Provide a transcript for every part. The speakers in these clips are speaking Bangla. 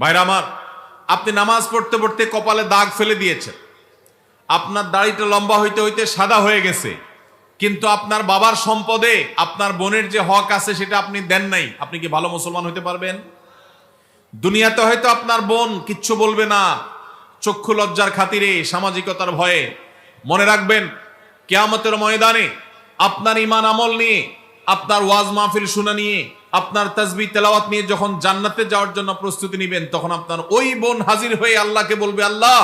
ভাইরা আমার, আপনি নামাজ পড়তে পড়তে কপালে দাগ ফেলে দিয়েছেন। আপনার দাড়িটা লম্বা হইতে হইতে সাদা হয়ে গেছে। কিন্তু আপনার বাবার সম্পদে আপনার বোনের যে হক আছে সেটা আপনি দেন নাই। আপনি কি ভালো মুসলমান হইতে পারবেন? দুনিয়াতে হয়তো আপনার বোন কিচ্ছু বলবে না। চক্ষু লজ্জার খাতিরে, সামাজিকতার ভয়ে। মনে রাখবেন, কেয়ামতের ময়দানে আপনার ইমান আমল নিয়ে, আপনার ওয়াজ মাহফিল শুনে নিয়ে আপনার তাজবি তেলাওয়াত নিয়ে যখন জান্নাতে যাওয়ার জন্য প্রস্তুতি নেবেন, তখন আপনার ওই বোন হাজির হয়ে আল্লাহকে বলবে, আল্লাহ,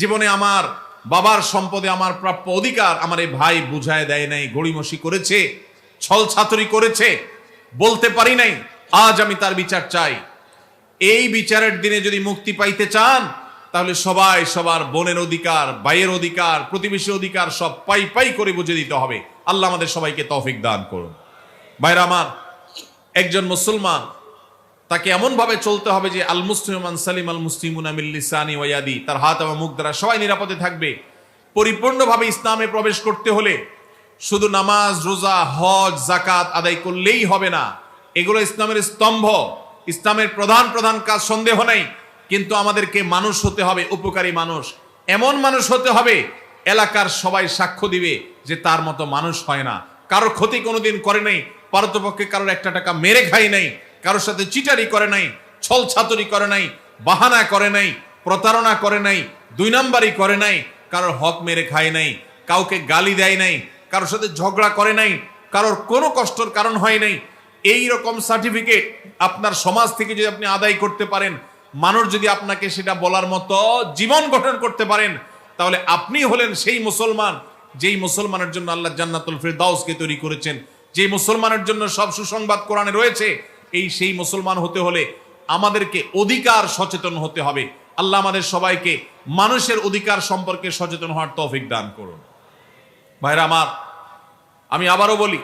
জীবনে আমার বাবার সম্পদে আমার প্রাপ্য অধিকার আমার এই ভাই বুঝায় দেয় নাই, গড়িমসি করেছে, ছল ছাতরি করেছে, বলতে পারি নাই, আজ আমি তার বিচার চাই। এই বিচারের দিনে যদি মুক্তি পাইতে চান, তাহলে সবাই সবার বোনের অধিকার, ভাইয়ের অধিকার প্রতিবেশী অধিকার সব পাই পাই করে বুঝে দিতে হবে। আল্লাহ আমাদের সবাইকে তৌফিক দান করুন। ভাইরা আমার একজন মুসলমান, তাকে এমন ভাবে চলতে হবে যে আল মুসলিমান সালিম আল মুসলিমুন আমিল্লিসানি ওয়াদি তার হাত এবং মুখ দ্বারা সবাই নিরাপদে থাকবে। পরিপূর্ণভাবে ইসলামে প্রবেশ করতে হলে শুধু নামাজ, রোজা, হজ জাকাত আদায় করলেই হবে না। এগুলো ইসলামের স্তম্ভ। ইসলামের প্রধান প্রধান কাজ সন্দেহ নেই, কিন্তু আমাদেরকে মানুষ হতে হবে, উপকারী মানুষ। এমন মানুষ হতে হবে, এলাকার সবাই সাক্ষ্য দিবে যে তার মতো মানুষ হয় না। কারোর ক্ষতি কোনোদিন করে নাই পারতপক্ষে কারোর একটা টাকা মেরে খাই নাই, কারোর সাথে চিটারি করে নাই, ছল ছাতরি করে নাই, বাহানা করে নাই, প্রতারণা করে নাই, দুই নাম্বারই করে নাই, কারোর হক মেরে খায় নাই, কাউকে গালি দেয় নাই, কারোর সাথে ঝগড়া করে নাই, কারোর কোনো কষ্টর কারণ হয় নাই। এই রকম সার্টিফিকেট আপনার সমাজ থেকে যদি আপনি আদায় করতে পারেন, মানুষ যদি আপনাকে সেটা বলার মতো জীবন গঠন করতে পারেন, তাহলে আপনি হলেন সেই মুসলমান, যেই মুসলমানের জন্য আল্লাহ জান্নাতুল ফিরদাউসকে তৈরি করেছেন। যে মুসলমানের জন্য সব সুসংবাদ কোরআনে রয়েছে, এই সেই মুসলমান হতে হলে আমাদেরকে অধিকার সচেতন হতে হবে। আল্লাহ আমাদের সবাইকে মানুষের অধিকার সম্পর্কে সচেতন হওয়ার তৌফিক দান করুন। ভাইরা আমার, আমি আবারও বলি,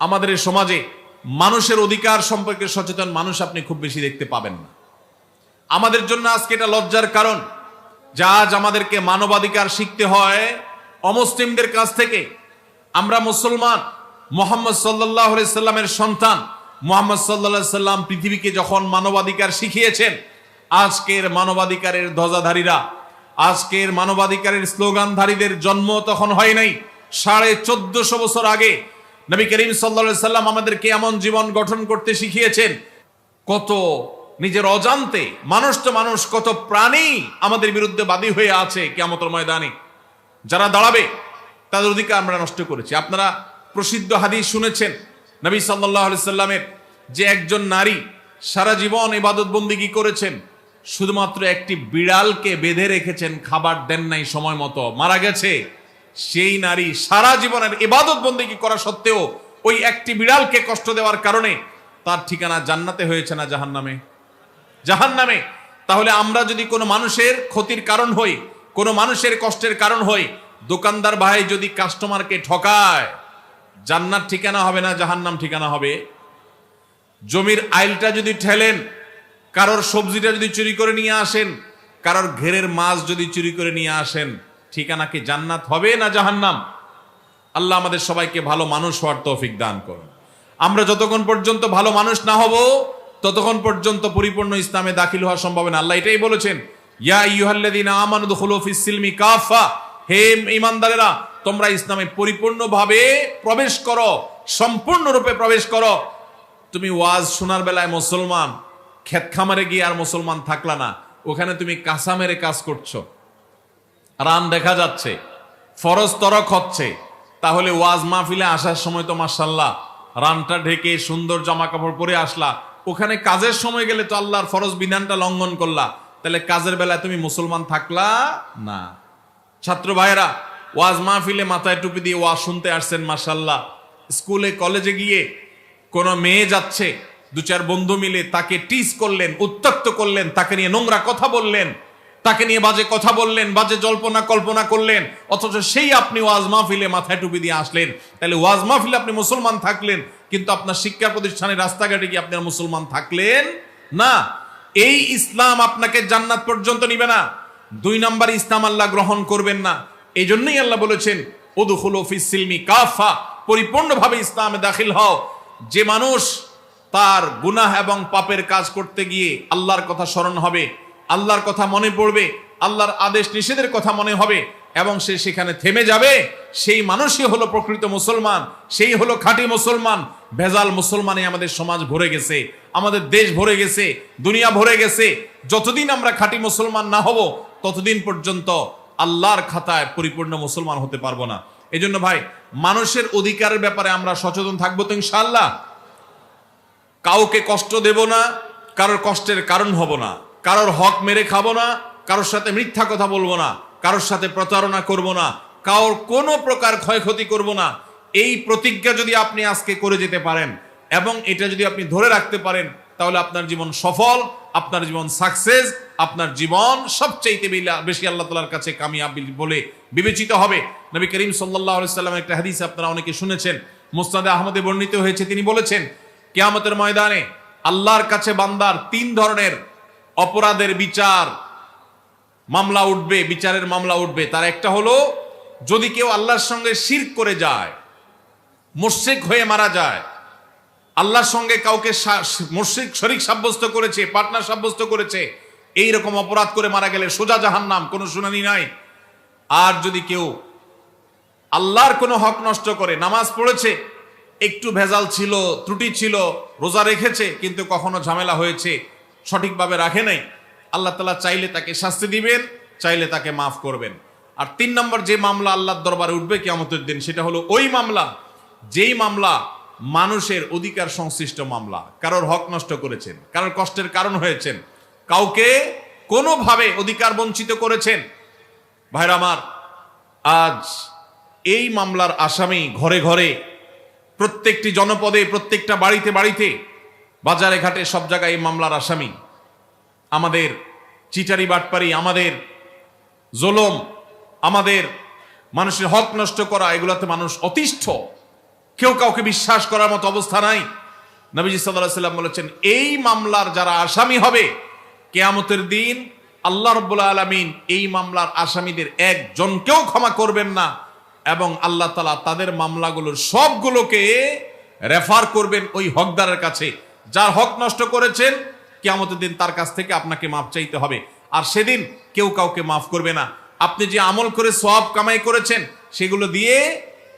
আমাদের সমাজে মানুষের অধিকার সম্পর্কে সচেতন মানুষ আপনি খুব বেশি দেখতে পাবেন না। আমাদের জন্য আজকে এটা লজ্জার কারণ যা আজ আমাদেরকে মানবাধিকার শিখতে হয় অমুসলিমদের কাছ থেকে। আমরা মুসলমান মোহাম্মদ সাল্লাহ সাল্লামের সন্তান। মোহাম্মদ সাল্লাহ সাল্লাম পৃথিবীকে যখন মানবাধিকার শিখিয়েছেন, আজকের মানবাধিকারের ধ্বজাধারীরা, আজকের মানবাধিকারের স্লোগানধারীদের জন্ম তখন হয় নাই। সাড়ে চোদ্দশো বছর আগে নবী করিম সাল্লা সাল্লাম আমাদেরকে এমন জীবন গঠন করতে শিখিয়েছেন, কত নিজের অজান্তে, মানুষ তো মানুষ, কত প্রাণী আমাদের বিরুদ্ধে বাদী হয়ে আছে কেমতর ময়দানে। যারা দাঁড়াবে, তাদের অধিকার আমরা নষ্ট করেছি। আপনারা প্রসিদ্ধ হাদিস শুনেছেন নবী সাল্লাহ সাল্লামের যে একজন নারী সারা জীবন ইবাদত বন্দিগি করেছেন? শুধুমাত্র একটি বিড়ালকে বেঁধে রেখেছেন, খাবার দেন নাই সময় মতো। মারা গেছে। সেই নারী সারা জীবনের ইবাদত বন্দিগি করা সত্ত্বেও ওই একটি বিড়ালকে কষ্ট দেওয়ার কারণে তার ঠিকানা জান্নাতে হয়েছে না জাহান নামে জাহান নামে তাহলে আমরা যদি কোনো মানুষের ক্ষতির কারণ হই, কোনো মানুষের কষ্টের কারণ হই, দোকানদার ভাই যদি কাস্টমারকে ঠকায় জান্নাত ঠিকানা হবে না, জাহান্নাম ঠিকানা হবে। জমির আইলটা যদি ঠেলেন, কারোর সবজিটা যদি চুরি করে নিয়ে আসেন, কারোর ঘেরের মাছ যদি চুরি করে নিয়ে আসেন, ঠিকানা কি জান্নাত হবে না জাহান্নাম? আল্লাহ আমাদের সবাইকে ভালো মানুষ হওয়ার তৌফিক দান করুন। আমরা যতক্ষণ পর্যন্ত ভালো মানুষ না হব, ততক্ষণ পর্যন্ত পরিপূর্ণ ইসলামে দাখিল হওয়া সম্ভব না। আল্লাহ এটাই বলেছেন, ইয়া ইউহাল্লাযীনা আমানু দুখুলু ফিস সিলমি কাফা হে ঈমানদারেরা তোমরা ইসলামে পরিপূর্ণভাবে প্রবেশ করো, সম্পূর্ণরূপে প্রবেশ করো। তুমি ওয়াজ শোনার বেলায় মুসলমান, ক্ষেত খামারে গিয়ে আর মুসলমান থাকলা না, ওখানে তুমি কাঁচা মেরে কাজ করছ। রান দেখা যাচ্ছে, ফরজ তরক হচ্ছে, তাহলে ওয়াজ মাহফিলে আসার সময় তো মার্শাল্লাহ রানটা ঢেকে সুন্দর জামা কাপড় পরে আসলা, ওখানে কাজের সময় গেলে তো আল্লাহর ফরজ বিধানটা লঙ্ঘন করলা, তাহলে কাজের বেলায় তুমি মুসলমান থাকলা না। ছাত্র ভাইয়েরা ওয়াজ মাহফিলে মাথায় টুপি দিয়ে ওয়াজ শুনতে আসছেন মার্শাল্লাহ স্কুলে, কলেজে গিয়ে কোনো মেয়ে যাচ্ছে, দু চার বন্ধু মিলে তাকে টিস করলেন উত্তক্ত করলেন, তাকে নিয়ে নোংরা কথা বললেন, তাকে নিয়ে বাজে কথা বললেন, বাজে জল্পনা কল্পনা করলেন, অথচ সেই আপনি ওয়াজ মাহফিলে মাথায় টুপি দিয়ে আসলেন। তাহলে ওয়াজ মাহফিলে আপনি মুসলমান থাকলেন, কিন্তু আপনার শিক্ষা প্রতিষ্ঠানে রাস্তাঘাটে গিয়ে আপনি আর মুসলমান থাকলেন? না। এই ইসলাম আপনাকে জান্নাত পর্যন্ত নিবে না। দুই নাম্বার ইসলাম আল্লাহ গ্রহণ করবেন না। এই জন্যই আল্লাহ বলেছেন ওদুখুল ফিস সিলমি কাফা পরিপূর্ণভাবে ইসলামে দাখিল হও। যে মানুষ তার গুনাহ এবং পাপের কাজ করতে গিয়ে আল্লাহর কথা স্মরণ হবে, আল্লাহর কথা মনে পড়বে, আল্লাহর আদেশ নিষেধের কথা মনে হবে, এবং সে সেখানে থেমে যাবে, সেই মানুষই হলো প্রকৃত মুসলমান, সেই হলো খাঁটি মুসলমান। ভেজাল মুসলমানে আমাদের সমাজ ভরে গেছে, আমাদের দেশ ভরে গেছে, দুনিয়া ভরে গেছে। যতদিন আমরা খাঁটি মুসলমান না হব, ততদিন পর্যন্ত আল্লাহর খাতায় পরিপূর্ণ মুসলমান হতে পারব না। এই জন্য ভাই, মানুষের অধিকারের ব্যাপারে আমরা সচেতন থাকব তো ইনশাআল্লাহ। কাউকে কষ্ট দেব না, কারোর কষ্টের কারণ হব না। কারোর হক মেরে খাব না, কারোর সাথে মিথ্যা কথা বলব না, কারোর সাথে প্রতারণা করব না, কারোর কোনো প্রকার ক্ষয়ক্ষতি করব না। এই প্রতিজ্ঞা যদি আপনি আজকে করে যেতে পারেন এবং এটা যদি আপনি ধরে রাখতে পারেন, তাহলে আপনার জীবন সফল। আপনার জীবন সাকসেস আপনার জীবন সবচাইতে বেশি আল্লাহ তালার কাছে কামিয়াব বলে বিবেচিত হবে। নবী করিম সাল্লাহ সাল্লামের একটা হাদিস আপনারা অনেকে শুনেছেন মুস্তাদে আহমদে বর্ণিত হয়েছে। তিনি বলেছেন, কেয়ামতের ময়দানে আল্লাহর কাছে বান্দার তিন ধরনের অপরাধের বিচার মামলা উঠবে, বিচারের মামলা উঠবে। তার একটা হলো, যদি কেউ আল্লাহর সঙ্গে শির করে যায় মোর্শেক হয়ে মারা যায় আল্লাহর সঙ্গে কাউকে মোর্শেক শরিক সাব্যস্ত করেছে পার্টনার সাব্যস্ত করেছে এই রকম অপরাধ করে মারা গেলে সোজা জাহান নাম কোনো শুনানি নাই। আর যদি কেউ আল্লাহর কোনো হক নষ্ট করে, নামাজ পড়েছে, একটু ভেজাল ছিল, ত্রুটি ছিল, রোজা রেখেছে, কিন্তু কখনো ঝামেলা হয়েছে, সঠিকভাবে রাখে নাই, আল্লাহ তালা চাইলে তাকে শাস্তি দিবেন, চাইলে তাকে মাফ করবেন। আর তিন নম্বর যে মামলা আল্লাহর দরবারে উঠবে কিয়ামতের দিন, সেটা হলো ওই মামলা, যেই মামলা মানুষের অধিকার সংশ্লিষ্ট মামলা। কারোর হক নষ্ট করেছেন, কারোর কষ্টের কারণ হয়েছেন, কাউকে কোনোভাবে অধিকার বঞ্চিত করেছেন। ভাইরা আমার, আজ এই মামলার আসামি ঘরে ঘরে, প্রত্যেকটি জনপদে, প্রত্যেকটা বাড়িতে বাড়িতে, বাজারে ঘাটে সব জায়গায় এই মামলার আসামি। আমাদের চিটারি বাটপারি, আমাদের জোলম, আমাদের মানুষের হক নষ্ট করা, এগুলাতে মানুষ অতিষ্ঠ। কেউ কাউকে বিশ্বাস করার মতো অবস্থা নাই। নবীজি সাল্লাম বলেছেন, এই মামলার যারা আসামি হবে, কেয়ামতের দিন আল্লাহ রব্বুল আলমিন এই মামলার আসামিদের একজনকেও ক্ষমা করবেন না এবং আল্লাহ তালা তাদের মামলাগুলোর সবগুলোকে রেফার করবেন ওই হকদারের কাছে। যার হক নষ্ট করেছেন, কেয়ামতের দিন তার কাছ থেকে আপনাকে মাফ চাইতে হবে। আর সেদিন কেউ কাউকে মাফ করবে না। আপনি যে আমল করে সব কামাই করেছেন, সেগুলো দিয়ে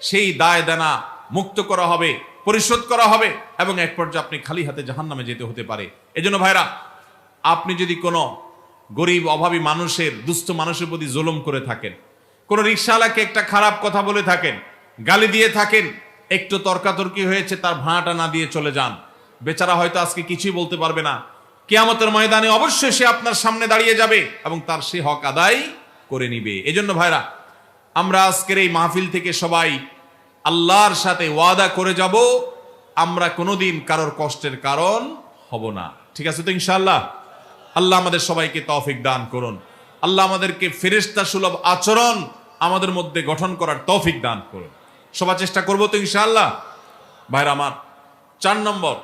সেই দায় দানা মুক্ত করা হবে, পরিশোধ করা হবে, এবং এক পর্যায়ে আপনি খালি হাতে জাহান্নামে যেতে হতে পারে। এজন্য ভাইরা আপনি যদি কোনো গরিব, অভাবী মানুষের, দুস্থ মানুষের প্রতি জুলুম করে থাকেন, কোন রিক্সাওয়ালাকে একটা খারাপ কথা বলে থাকেন, গালি দিয়ে থাকেন, একটু তর্কাতর্কি হয়েছে, তার ভাড়াটা না দিয়ে চলে যান। বেচারা হয়তো আজকে কিছুই বলতে পারবে না। কেয়ামতের ময়দানে অবশ্যই সে আপনার সামনে দাঁড়িয়ে যাবে, এবং তার সে হক আদায় করে নিবে। এজন্য ভাইরা আমরা আজকের এই মাহফিল থেকে সবাই আল্লাহর সাথে ওয়াদা করে যাব, আমরা কোনোদিন কারোর কষ্টের কারণ হব না। ঠিক আছে তো ইনশাল্লাহ আল্লাহ আমাদের সবাইকে তৌফিক দান করুন। আল্লাহ আমাদেরকে ফেরেস্তা সুলভ আচরণ আমাদের মধ্যে গঠন করার তৌফিক দান করুন। সবার চেষ্টা করব তো ইনশাল্লাহ ভাইরা আমার, চার নম্বর,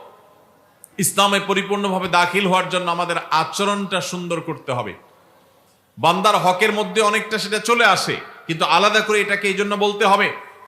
ইসলামে পরিপূর্ণভাবে দাখিল হওয়ার জন্য আমাদের আচরণটা সুন্দর করতে হবে। বান্দার হকের মধ্যে অনেকটা সেটা চলে আসে, কিন্তু আলাদা করে এটাকে এই জন্য বলতে হবে